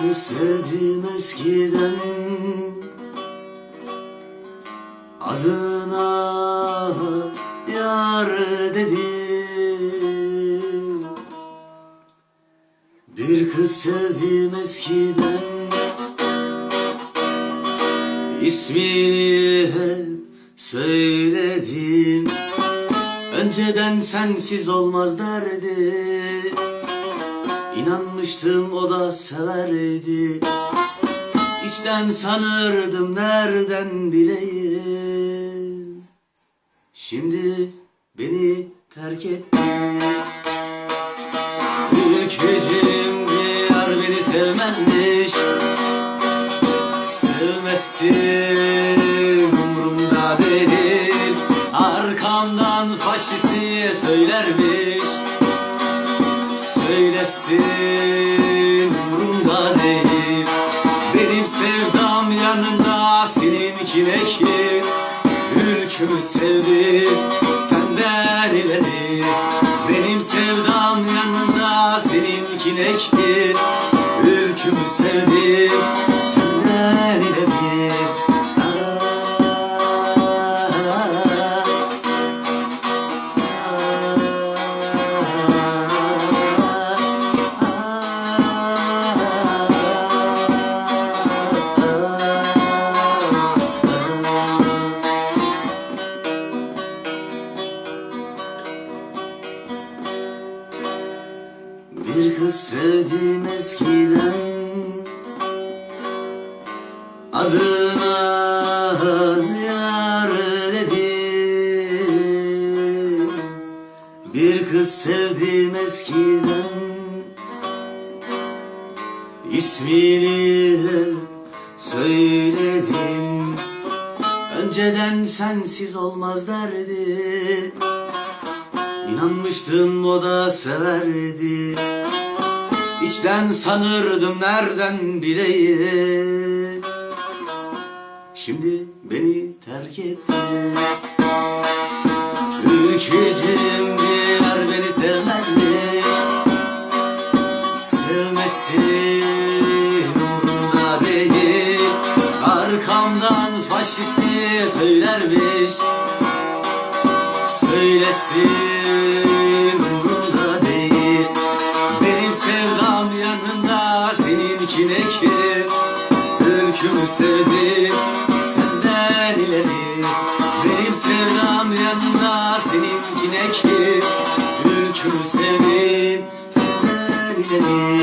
kız sevdim eskiden. Adına yar dedim. Bir kız sevdim eskiden. İsmini hep söyledim. Önceden sensiz olmaz derdi İnanmıştım o da severdi. İçten sanırdım nereden bileyim Şimdi beni terk etti Ülkücüm diyar beni sevmezmiş Sevmezsin umurumda değil. Arkamdan faşist diye söylermiş Söylesin umurumda değil. Benim sevdam yanında seninkine ki Ülkümü sevdim senden ileri Benim sevdam yanında seninkine ki Bir kız sevdim eskiden. Adına yar dedim Bir kız sevdim eskiden. İsmini söyledim. Önceden sensiz olmaz derdi. İnanmıştım o da severdi İçten sanırdım nereden bileyim? Şimdi beni terk etti. Ülkücüm diğer beni sevmezmiş Sevmesin umurumda değil. Arkamdan faşist diye söylermiş. Söylesin Benim sevdam yanına seninkine kim Ülkü sevdim, sever ilerim